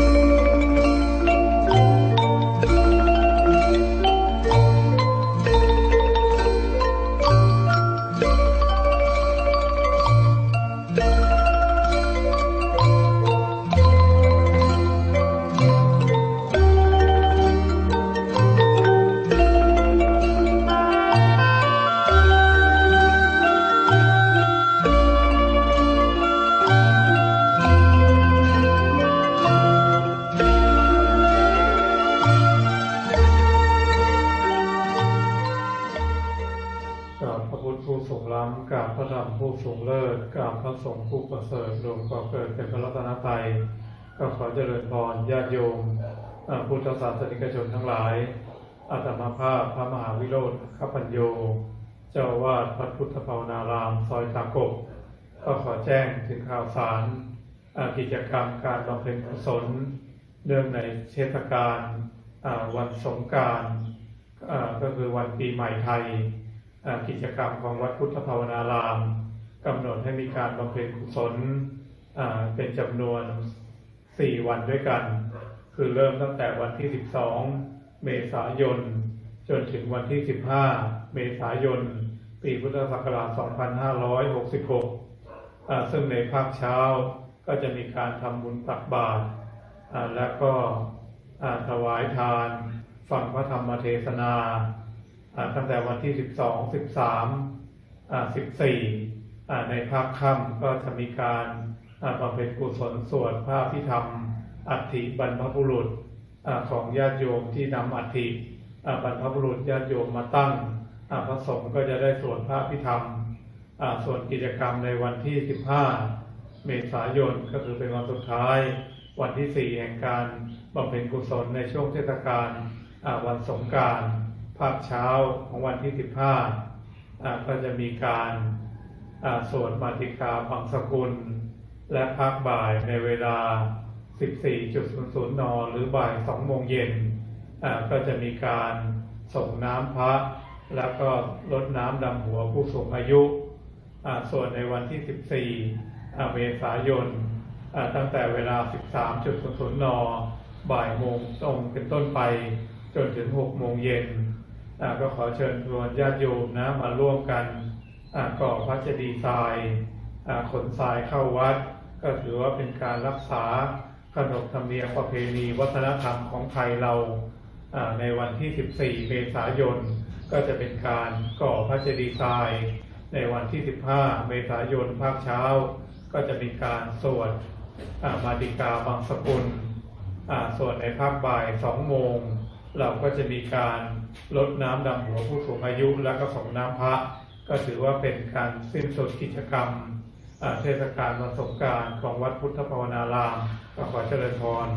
ก กราบพระธรรมผู้ทรงเลิศกราบพระสงฆ์ผู้ประเสริฐรวมก่อเกิดเป็นพระรัตนตรัยก็ขอเจริญพรญาติโยมพุทธศาสนิกชนทั้งหลายอาตมาภาพพระมหาวิโรธข้าพัญโย เจ้าวาดวัดพุทธภาวนาราม ซอยตากบก็ขอแจ้งถึงข่าวสารกิจกรรมการบำเพ็ญกุศลเนื่องในเทศกาลวันสงการก็คือวันปีใหม่ไทย กิจกรรมของวัดพุทธภาวนารามกำหนดให้มีการบำเพ็ญกุศลเป็นจำนวน 4 วันด้วยกัน คือเริ่มตั้งแต่วันที่ 12 เมษายน จนถึงวันที่ 15 เมษายน ปีพุทธศักราช 2566อ่าซึ่งในภาคเช้าก็จะมีการทำบุญตักบาตรและก็ถวายทาน ฟังพระธรรมเทศนา ตั้งแต่วันที่12 13อ่า14อ่ในภาคค่ำก็จะมีการบำเพ็ญกุศลสวดพระพิธรรมอัฐิบรรพบุรุษของญาติโยมที่นำอัฐิบรรพบุรุษญาติโยมมาตั้งพระสงฆ์ก็จะได้สวดพระพิธรรมส่วนกิจกรรมในวันที่ 15 เมษายนก็คือเป็นวันสุดท้าย วันที่ 4 แห่งการบำเพ็ญกุศลในช่วงเทศกาลวันสงกราร ภาคเช้าของวันที่ 15 ก็จะมีการสวดมาติกาบังสกุล และภาคบ่ายในเวลา 14.00 น หรือบ่าย 2 โมงเย็น ก็จะมีการส่งน้ำพระ แล้วก็ลดน้ำดำหัวผู้สูงอายุ ส่วนในวันที่ 14 เมษายน ตั้งแต่เวลา 13.00 น บ่ายโมงตรงเป็นต้นไปจนถึง 6 โมงเย็น ก็ขอเชิญชวนญาติโยมนะมาร่วมกันก่อพระเจดีย์ทรายขนทรายเข้าวัด ก็ถือว่าเป็นการรักษาขนบธรรมเนียมประเพณีวัฒนธรรมของไทยเราในวันที่ 14 เมษายน ก็จะเป็นการก่อพระเจดีย์ทราย ในวันที่ 15 เมษายนภาคเช้า ก็จะมีการสวดอ่ามาติกาบางสกุลสวนในภาคบ่ายสองโมง เราก็จะมีการลดน้ำดำหัวผู้สูงอายุ และก็ส่งน้ำพระ ก็ถือว่าเป็นการสิ้นสุดกิจกรรมเทศกาลวันสงกรารของวัดพุทธภาวนารามก็ขอเจริญพร